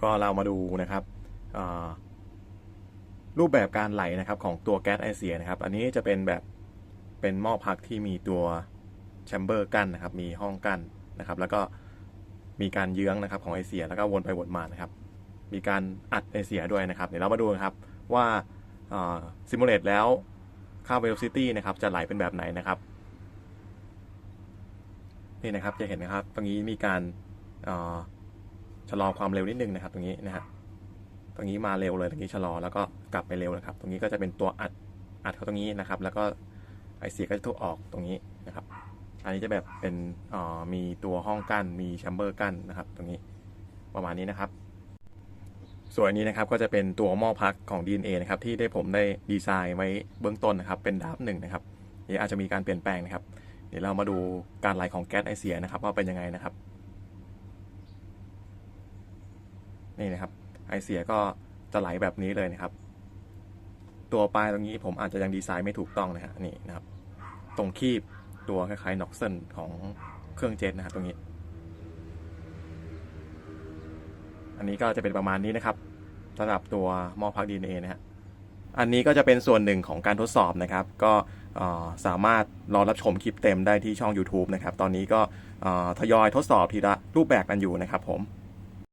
ก็เรามาดูนะครับรูปแบบการไหลนะครับของตัวแก๊สไอเสียนะครับ อันนี้จะเป็นแบบเป็นหม้อพักที่มีตัวแชมเบอร์กั้นนะครับ มีห้องกั้นนะครับ แล้วก็มีการเยื้องนะครับของไอเสีย แล้วก็วนไปวนมานะครับ มีการอัดไอเสียด้วยนะครับ เดี๋ยวเรามาดูนะครับว่าซิมูเลตแล้วค่า velocity นะครับ จะไหลเป็นแบบไหนนะครับนี่นะครับจะเห็นนะครับ ตรงนี้มีการอ ชะลอความเร็วนิดนึงนะครับ ตรงนี้นะฮะตรงนี้มาเร็วเลยตรงนี้ชะลอแล้วก็กลับไปเร็วนะครับ ตรงนี้ก็จะเป็นตัวอัดอัดเข้าตรงนี้นะครับ แล้วก็ไอเสียก็จะถูกออกตรงนี้นะครับ อันนี้จะแบบเป็นอ่อมีตัวห้องกั้นมีแชมเบอร์กั้นนะครับ ตรงนี้ประมาณนี้นะครับ ส่วนอันนี้นะครับก็จะเป็นตัวหม้อพักของ DNA นะครับที่ได้ผมได้ดีไซน์ไว้เบื้องต้นนะครับ เป็นดับหนึ่งนะครับเดี๋ยวอาจจะมีการเปลี่ยนแปลงนะครับ เดี๋ยวเรามาดูการไหลของแก๊สไอเสียนะครับ ว่าเป็นยังไงนะครับ นี่นะครับ ไอเสียก็จะไหลแบบนี้เลยนะครับ ตัวปลายตรงนี้ผมอาจจะยังดีไซน์ไม่ถูกต้องนะฮะนี่นะครับ ตรงคีบตัวคล้ายๆน็อกเซนของเครื่องเจ็ตนะครับตรงนี้ อันนี้ก็จะเป็นประมาณนี้นะครับสำหรับตัวหม้อพัก DNA นะฮะอันนี้ก็จะเป็นส่วนหนึ่งของการทดสอบนะครับ ก็สามารถรอรับชมคลิปเต็มได้ที่ช่อง YouTube นะครับ ตอนนี้ก็ทยอยทดสอบทีละรูปแบบกันอยู่นะครับผม